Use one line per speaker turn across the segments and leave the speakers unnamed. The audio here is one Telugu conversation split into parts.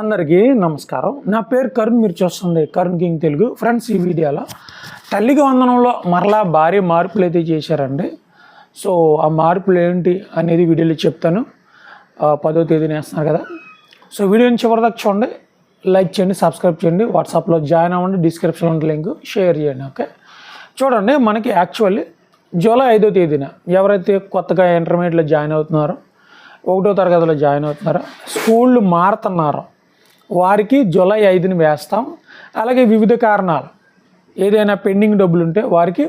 అందరికీ నమస్కారం. నా పేరు కరుణ్ మీరు చూస్తుంది కరుణ్ కింగ్ తెలుగు. ఫ్రెండ్స్ ఈ వీడియోలో తల్లికి వందనంలో మరలా భారీ మార్పులు అయితే చేశారండి. సో ఆ మార్పులు ఏంటి అనేది వీడియోలో చెప్తాను. పదో తేదీన వేస్తున్నారు కదా. సో వీడియోని చివరిదాకా చూడండి. లైక్ చేయండి సబ్స్క్రైబ్ చేయండి. వాట్సాప్లో జాయిన్ అవ్వండి. డిస్క్రిప్షన్లో ఉండే లింక్ షేర్ చేయండి ఓకే? చూడండి మనకి యాక్చువల్లీ జూలై ఐదో తేదీన ఎవరైతే కొత్తగా ఇంటర్మీడియట్లో జాయిన్ అవుతున్నారో ఒకటో తరగతిలో జాయిన్ అవుతున్నారో స్కూళ్ళు మారుతున్నారో. వారికి జూలై ఐదుని వేస్తాం. అలాగే వివిధ కారణాలు. ఏదైనా పెండింగ్ డబ్బులు ఉంటే వారికి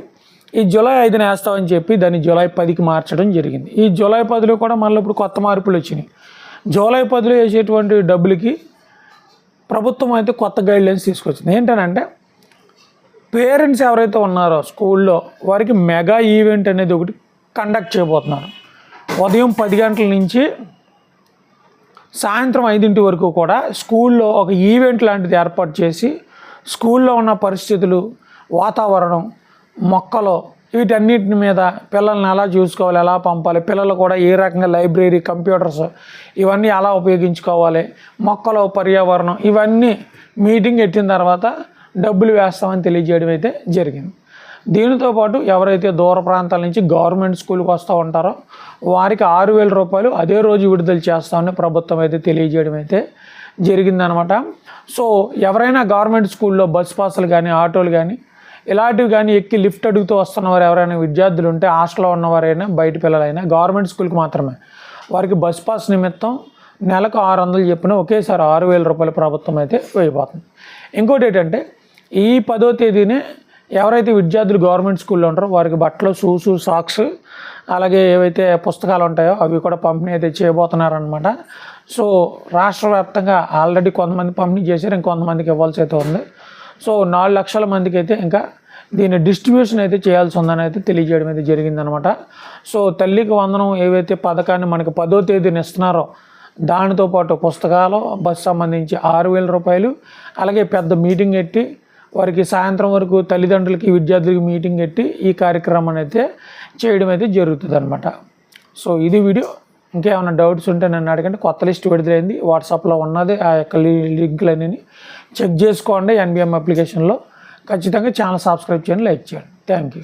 ఈ జూలై ఐదున వేస్తామని చెప్పి దాన్ని జూలై పదికి మార్చడం జరిగింది. ఈ జూలై పదిలో కూడా మళ్ళీ ఇప్పుడు కొత్త మార్పులు వచ్చినాయి. జూలై పదిలో వేసేటువంటి డబ్బులకి ప్రభుత్వం అయితే కొత్త గైడ్లైన్స్ తీసుకొచ్చింది. ఏంటనంటే పేరెంట్స్ ఎవరైతే ఉన్నారో స్కూల్లో వారికి మెగా ఈవెంట్ అనేది ఒకటి కండక్ట్ చేయబోతున్నారు. ఉదయం పది గంటల నుంచి సాయంత్రం ఐదింటి వరకు కూడా స్కూల్లో ఒక ఈవెంట్ లాంటిది ఏర్పాటు చేసి స్కూల్లో ఉన్న పరిస్థితులు వాతావరణం మొక్కలు వీటన్నిటి మీద పిల్లల్ని ఎలా చూసుకోవాలి ఎలా పంపాలి పిల్లలు కూడా ఏ రకంగా లైబ్రరీ కంప్యూటర్స్ ఇవన్నీ ఎలా ఉపయోగించుకోవాలి మొక్కలు పర్యావరణం ఇవన్నీ మీటింగ్ పెట్టిన తర్వాత డబ్బులు వేస్తామని తెలియజేయడం అయితే జరిగింది. దీనితో పాటు ఎవరైతే దూర ప్రాంతాల నుంచి గవర్నమెంట్ స్కూల్కి వస్తూ ఉంటారో వారికి ఆరు వేల రూపాయలు అదే రోజు విడుదల చేస్తామని ప్రభుత్వం అయితే తెలియజేయడం అయితే జరిగిందనమాట. సో ఎవరైనా గవర్నమెంట్ స్కూల్లో బస్ పాసులు కానీ ఆటోలు కానీ ఇలాంటివి కానీ ఎక్కి లిఫ్ట్ అడుగుతూ వస్తున్నవారు ఎవరైనా విద్యార్థులు ఉంటే హాస్టల్లో ఉన్నవారైనా బయట పిల్లలైనా గవర్నమెంట్ స్కూల్కి మాత్రమే. వారికి బస్ పాస్ నిమిత్తం నెలకు ఆరు వందలు చెప్పిన ఒకేసారి ఆరు వేల రూపాయల ప్రభుత్వం అయితే వేయబోతుంది. ఇంకోటి ఏంటంటే ఈ పదో తేదీనే ఎవరైతే విద్యార్థులు గవర్నమెంట్ స్కూల్లో ఉంటారో వారికి బట్టలు షూస్ సాక్స్ అలాగే ఏవైతే పుస్తకాలు ఉంటాయో అవి కూడా పంపిణీ అయితే చేయబోతున్నారనమాట సో రాష్ట్ర వ్యాప్తంగా ఆల్రెడీ కొంతమంది పంపిణీ చేశారు ఇంకొంతమందికి ఇవ్వాల్సి అయితే ఉంది. సో నాలుగు లక్షల మందికి అయితే ఇంకా దీని డిస్ట్రిబ్యూషన్ అయితే చేయాల్సి ఉందని అయితే తెలియజేయడం అయితే జరిగిందనమాట సో తల్లికి వందనం ఏవైతే పథకాన్ని మనకి పదో తేదీన ఇస్తున్నారో దానితో పాటు పుస్తకాలు బస్సు సంబంధించి ఆరు వేల రూపాయలు అలాగే పెద్ద మీటింగ్ పెట్టి వారికి సాయంత్రం వరకు తల్లిదండ్రులకి విద్యార్థులకి మీటింగ్ పెట్టి ఈ కార్యక్రమాన్ని అయితే చేయడం అయితే జరుగుతుంది అనమాట సో ఇది వీడియో. ఇంకేమైనా డౌట్స్ ఉంటే నన్ను అడగండి. కొత్త లిస్ట్ విడుదలైంది. వాట్సాప్లో ఉన్నది. ఆ యొక్క లింక్లన్నీ చెక్ చేసుకోండి. ఎన్బిఎం అప్లికేషన్లో. ఖచ్చితంగా ఛానల్ సబ్స్క్రైబ్ చేయండి. లైక్ చేయండి. Thank you.